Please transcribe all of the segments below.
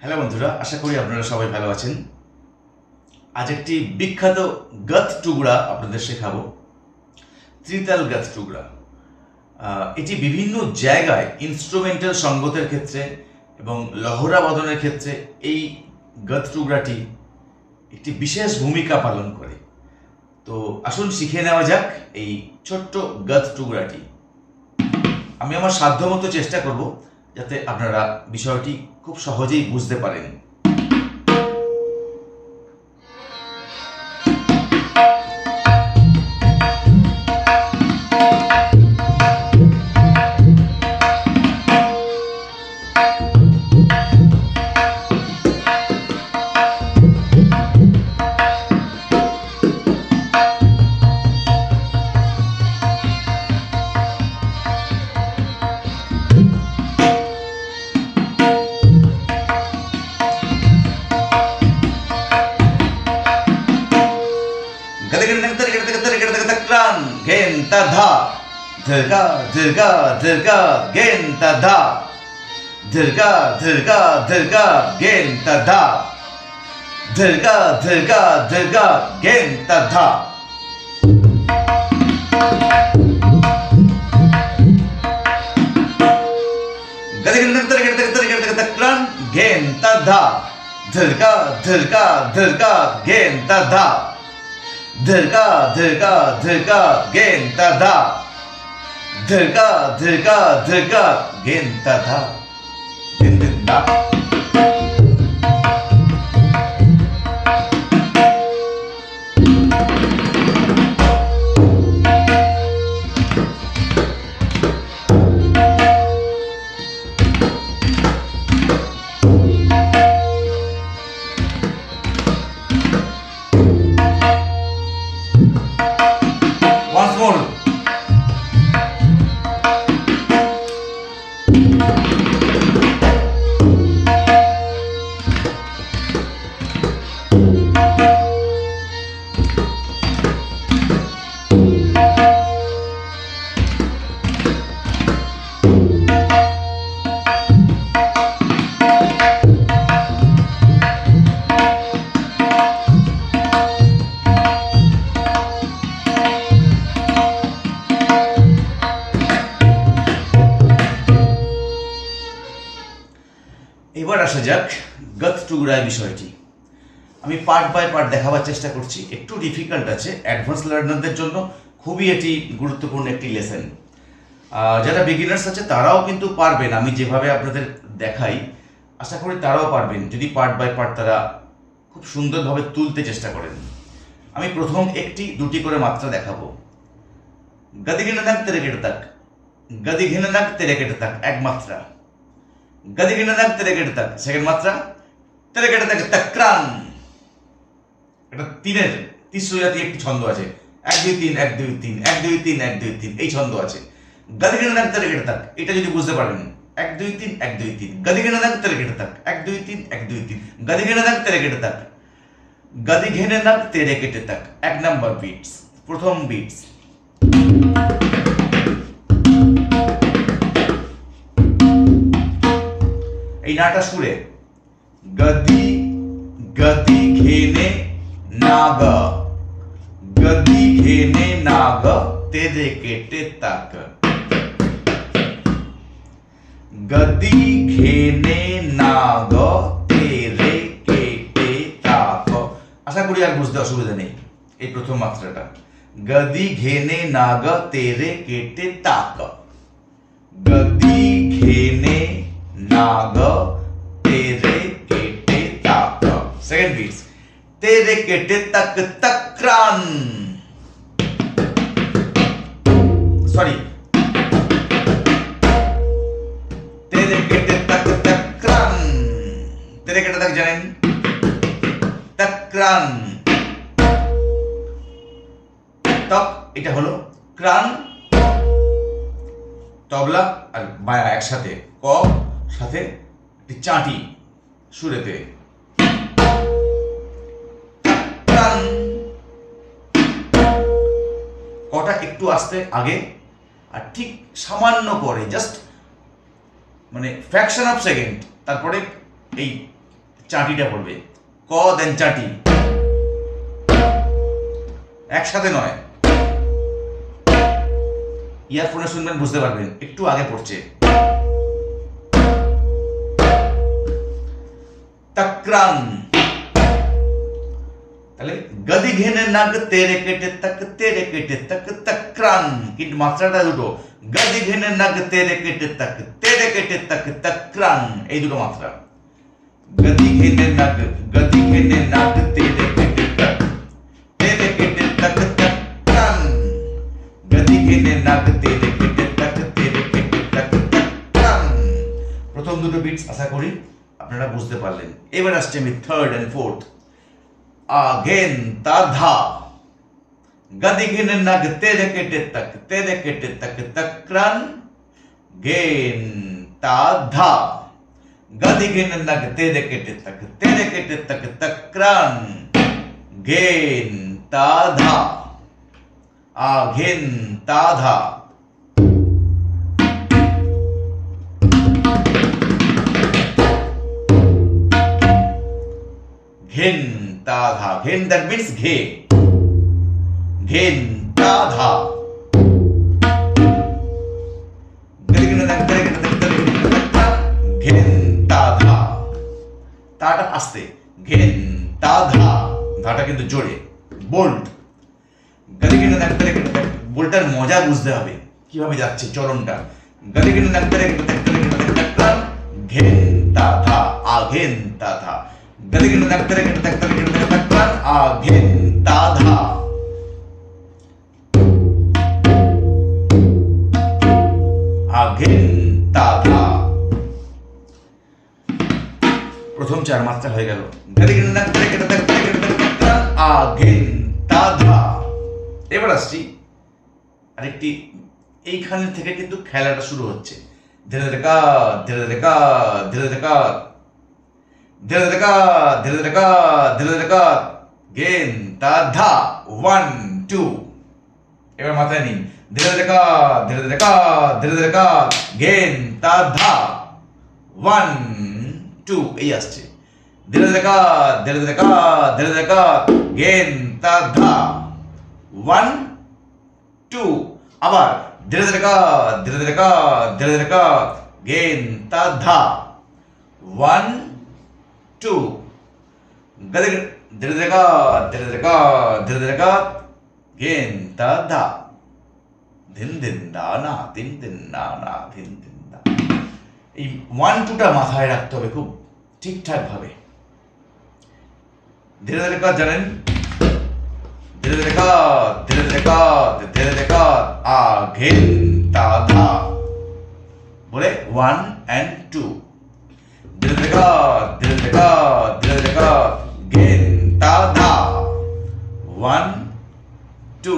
Hello বন্ধুরা, আশা করি আপনারা সবাই ভালো আছেন। আজ একটি বিখ্যাত গত টুকরা আপনাদের শেখাবো। ত্রিতাল গত টুকরা। এটি বিভিন্ন জায়গায় ইনস্ট্রুমেন্টাল সঙ্গতের ক্ষেত্রে এবং লহরাবদনের ক্ষেত্রে এই গত টুকরাটি একটি বিশেষ ভূমিকা পালন করে। তো আসুন শিখে নেওয়া যাক এই ছোট্ট গত টুকরাটি। আমি আমার সাধ্যমতো চেষ্টা করব। যাতে আপনারা বিষয়টি খুব সহজেই বুঝতে পারেন। दुर्गा दुर्गा, गेंद धा दुर्गा दुर्गा दुर्गा, गेंद धा दुर्गा दुर्गा दुर्गा, गेंद धा गेंद धा दुर्गा दुर्गा दुर्गा गेंद धा दुर्गा दुर्गा दुर्गा गेंद धा ধিরকা ধিরকা গেন্তা দা দিন দিন দা Once পার্ট বাই পার্ট দেখাবার চেষ্টা করছি। একটু ডিফিকাল্ট আছে অ্যাডভান্স লার্নারদের জন্য। খুবই এটি গুরুত্বপূর্ণ একটি লেসেন যারা বিগিনার্স আছে, তারাও কিন্তু পারবেন। আমি যেভাবে আপনাদের দেখাই, আশা করি তারাও পারবেন। যদি পার্ট বাই পার্ট তারা খুব সুন্দরভাবে তুলতে চেষ্টা করেন। আমি প্রথম একটি, দুটি করে মাত্রা দেখাবো। গদি ঘেনে থাক তেরে কেটে থাক গদি ঘেনে থাক তেরে কেটে থাক এক মাত্রা। গদি ঘেনে থাক তেরে কেটে থাক সেকেন্ড মাত্রা। তেরে কেটে তাক তাক্রান। এটা তিনের তিসরো জাতি একটি ছন্দ আছে। এক, দুই, তিন, এক, দুই, তিন, এক, দুই, তিন, এক, দুই, তিন, এই ছন্দ আছে। গদি ঘেনে থাক তেরে কেটে থাক এটা যদি বুঝতে পারেন এক, দুই, তিন, এক, দুই, তিন। গদি ঘেনে থাক তেরে কেটে থাক এক, দুই, তিন, এক, দুই, তিন। গদি ঘেনে থাক তেরে কেটে থাক গদি ঘেনে নাক তেরে কেটে থাক এক নাম্বার বিটস প্রথম বিটস এই নাটা সুরে, গদি গদি ঘেনে নাগ গদি ঘেনে নাগ তেরে কেটে তাক গদি ঘেনে নাগ তেরে কেটে তাক আশা করি আর বুঝতে অসুবিধা নেই এই প্রথম মাত্রাটা গদি ঘেনে নাগ তেরে কেটে তাক গদি ঘেনে নাগ তেরে কেটে তাক সেকেন্ড বিটস তেরে কেটে তাক তক্রান সরি তেরে কেটে তাক তক্রান তেরে কেটে তাক জানেন তক্রান তক এটা হলো ক্রান তবলা আর মায়া একসাথে ক সাথে চাটি সুরেতে হওয়াটা একটু আসতে আগে। আর ঠিক সামান্য পরে জাস্ট মানে ফ্র্যাকশন অফ সেকেন্ড তারপরে এই চাটিটা পড়বে। ক দেন চাটি। একসাথে নয়। ইয়ারফোনে শুনবেন, বুঝতে পারবেন, একটু আগে পড়ছে। তাক্রান। তাহলে গদি ঘেনে নাগ তেরে কেটে তক তেরে কেটে তক তক্রান কিন্তু মাত্রাটা দুটো গদি ঘেনে নাগ তেরে কেটে তক তেরে কেটে তক তক্রান এই দুটো মাত্রা গদি ঘেনে নাগ গদি ঘেনে নাগ তেরে প্রথম দুটো বিটস আশা করি আপনারা বুঝতে পারলেন এবার আসছে আমি থার্ড অ্যান্ড ফোর্থ আগেন তাধা গদি ঘেনে নাগ তেরে কেটে তক তেরে কেটে তক তক্রান গেন তাধা গদি ঘেনে নাগ তেরে কেটে তক তেরে কেটে তক তক্রান গেন তাধা আগেন তাধা ঘেন দ্যাট মিনস ঘে ঘেন তাধা ঘেন তাধা তাটা আসতে ধাটা কিন্তু জোরে বোল্ড গলি দেখ বোল্টার মজা বুঝতে হবে কীভাবে যাচ্ছে চরণটা গলি কিনে দেখ তারে ঘেন তাধা আঘেন আঘেন তাধা প্রথম চার মাত্রা হয়ে গেল আগেন তাধা এবার আসছি আরেকটি এইখানে থেকে কিন্তু খেলাটা শুরু হচ্ছে ধীরে ধীরে কা ধীরে ধীরে কা ধীরে ধীরে কা ধীরে কা গেন তাধা ওয়ান টু এবার মাথায় নিন। ধীরে ধীরে কা ধীরে ধীরে কা ধীরে ধীরে কা গেন তাধা ওয়ান টু এই আসছে। ধীরে কা ধীরে ধীরে কা ধীরে ধীরে কা গেন তা ধা ওয়ান টু আবার ধীরে ধীরে কা ধীরে ধীরে কা ধীরে ধীরে কা গেন তা ধা ওয়ান ধীরে কা ধীরে ধীরে কা গেন ধিন ধিন দা না দিন দিন না না ধিন দিন দা এই ওয়ান টুটা মাথায় রাখতে হবে খুব ঠিকঠাক ভাবে। ধীরে ধীরে কাজ জানেন? ধীরে ধীরে কাজ, ধীরে ধীরে কাজ, ধীরে ধীরে কাজ, আ, ঘেন, তা, ধা। বলে ওয়ান অ্যান্ড টু ধীরে ধীরে কাজ ধীরে ধীরে কাজ ধীরে ধীরে কাজ ঘেন তা ধা ওয়ান টু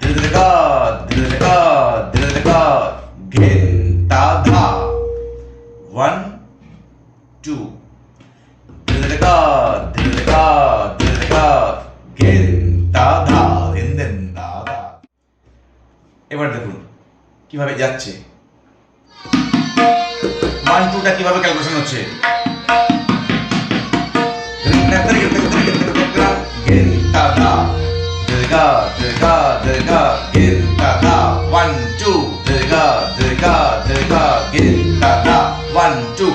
ধীরে ধীরে কাজ ধীরে ধীরে কাজ ধীরে ধীরে কাজ ঘেন তা ধা ওয়ান টু ধীরে ধীরে কাজ ধীরে ধীরে কাজ ধীরে ধীরে কাজ ঘেন তা ধা ধিন ধিন দা ধা এবার দেখুন, কীভাবে যাচ্ছে। ওয়ান টুটা কীভাবে ক্যালকুলেশন হচ্ছে গেন তা ধা Dirga, dirga, dirga, gin, da, da, one, two,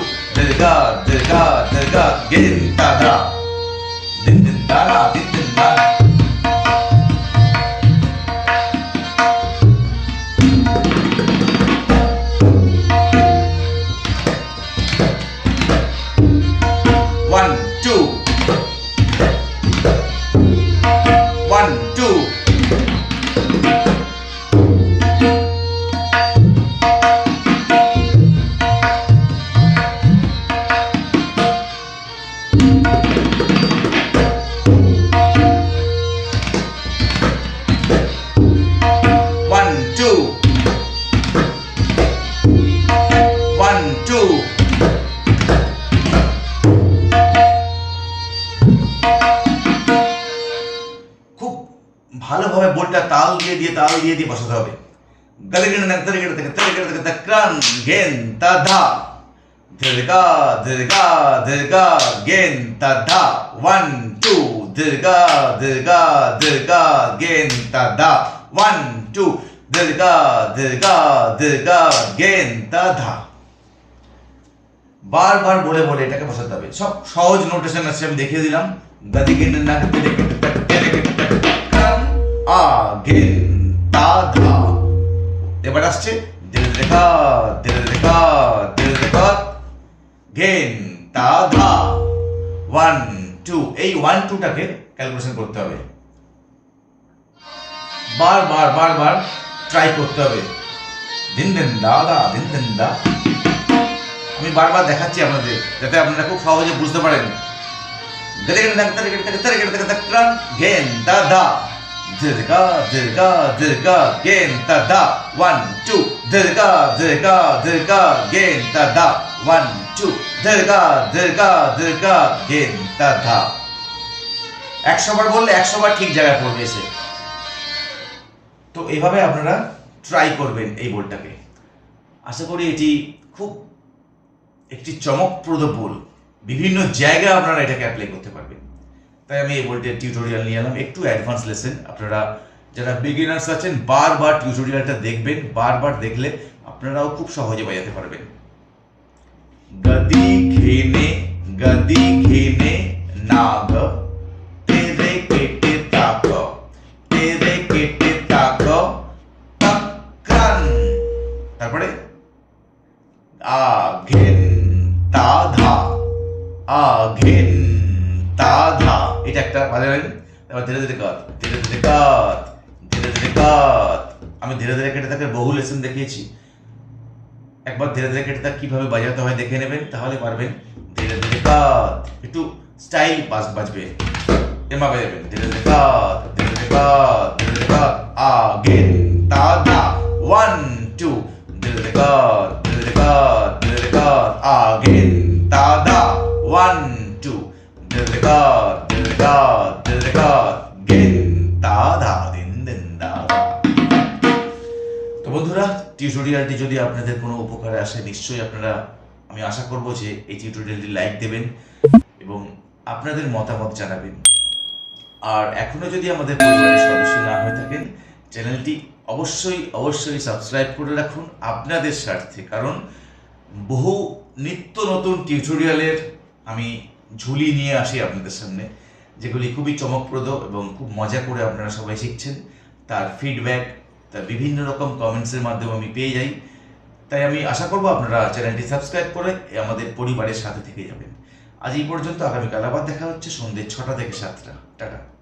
ভালোভাবে বোলটা তাল দিয়ে দিয়ে, তাল দিয়ে দিয়ে বসাতে হবে। গলে গেলে নাক তরে গেলে থেকে তরে গেলে থেকে তক্রান, গেন, তা, ধা। দীর্ঘা দীর্ঘা দীর্ঘা গেন, তা, ধা। ওয়ান টু দীর্ঘা দীর্ঘা দীর্ঘা গেন, তা, ধা। ওয়ান টু দীর্ঘা দীর্ঘা দীর্ঘা গেন, তা, ধা। বারবার বলে বলে এটাকে বসাতে হবে। সব সহজ নোটেশন আছে, আমি দেখিয়ে দিলাম। গাদি গেন না আ তা ধা এবার আসছে ধীরে কা ধীরে কা ধীরে ধীরে কা তা ধা ওয়ান টু এই ওয়ান টুটাকে ক্যালকুলেশন করতে হবে বার বার বার বার ট্রাই করতে হবে দিন দিন দা দা দিন দিন দা আমি বারবার দেখাচ্ছি আপনাদের যাতে আপনারা খুব সহজে বুঝতে পারেন গেন দা দা গেন তা দা ওয়ান টু দীর্ঘা দীর্ঘা দীর্ঘা, গেন তা দা ওয়ান টু দীর্ঘা দীর্ঘা দীর্ঘা, গেন তা দা। একশো বার বললে একশো বার ঠিক জায়গায় পড়বে এসে তো এইভাবে আপনারা ট্রাই করবেন এই বোর্ডটাকে আশা করি এটি খুব একটি চমকপ্রদ বল। বিভিন্ন জায়গায় আপনারা এটাকে অ্যাপ্লাই করতে পারবেন। তাই আমি এই বইটির টিউটোরিয়াল নিয়ে এলাম। একটু অ্যাডভান্স লেসেন আপনারা যারা বিগিনার্স আছেন, বারবার টিউটোরিয়ালটা দেখবেন, বারবার দেখলে আপনারাও খুব সহজে বাজাতে পারবেন। গদি ঘেনে গদি ঘেনে নাগ ধীরে ধীরে কাত ধীরে ধীরে কাত ধীরে ধীরে কাত আমি ধীরে ধীরে কেটে তাকে বহু লেসন দেখিয়েছি একবার ধীরে ধীরে কেটে তাক কীভাবে বাজাতে হয় দেখে নেবেন তাহলে পারবেন ধীরে ধীরে কাত একটু স্টাইল বাজ বাজবে এমা বাজাবেন ধীরে ধীরে কাত ধীরে ধীরে কাত ধীরে ধীরে কাত আ গেন তা ধা ওয়ান টু ধীরে ধীরে কাত ধীরে ধীরে কাত ধীরে ধীরে কাত আ গেন তা ধা ওয়ান টু ধীরে ধীরে কাত ধীরে ধীরে কাত ধীরে ধীরে কাত তা বন্ধুরা টিউটোরিয়ালটি যদি আপনাদের কোনো উপকারে আসে, নিশ্চয়ই আপনারা, আমি আশা করব যে এই টিউটোরিয়ালটি লাইক দেবেন এবং আপনাদের মতামত জানাবেন। আর এখনও যদি আমাদের পরিবারের সদস্য না হয়ে থাকেন, চ্যানেলটি অবশ্যই অবশ্যই সাবস্ক্রাইব করে রাখুন আপনাদের স্বার্থে, কারণ বহু নিত্য নতুন টিউটোরিয়ালের আমি ঝুলি নিয়ে আসি আপনাদের সামনে। যেগুলি খুবই চমকপ্রদ এবং খুব মজা করে আপনারা সবাই শিখছেন। তার ফিডব্যাক তার বিভিন্ন রকম কমেন্টসের মাধ্যমে আমি পেয়ে যাই। তাই আমি আশা করব আপনারা চ্যানেলটি সাবস্ক্রাইব করে আমাদের পরিবারের সাথে থেকে যাবেন। আজ এই পর্যন্ত, আগামীকাল আবার দেখা হচ্ছে সন্ধ্যে ছটা থেকে সাতটা। টাটা।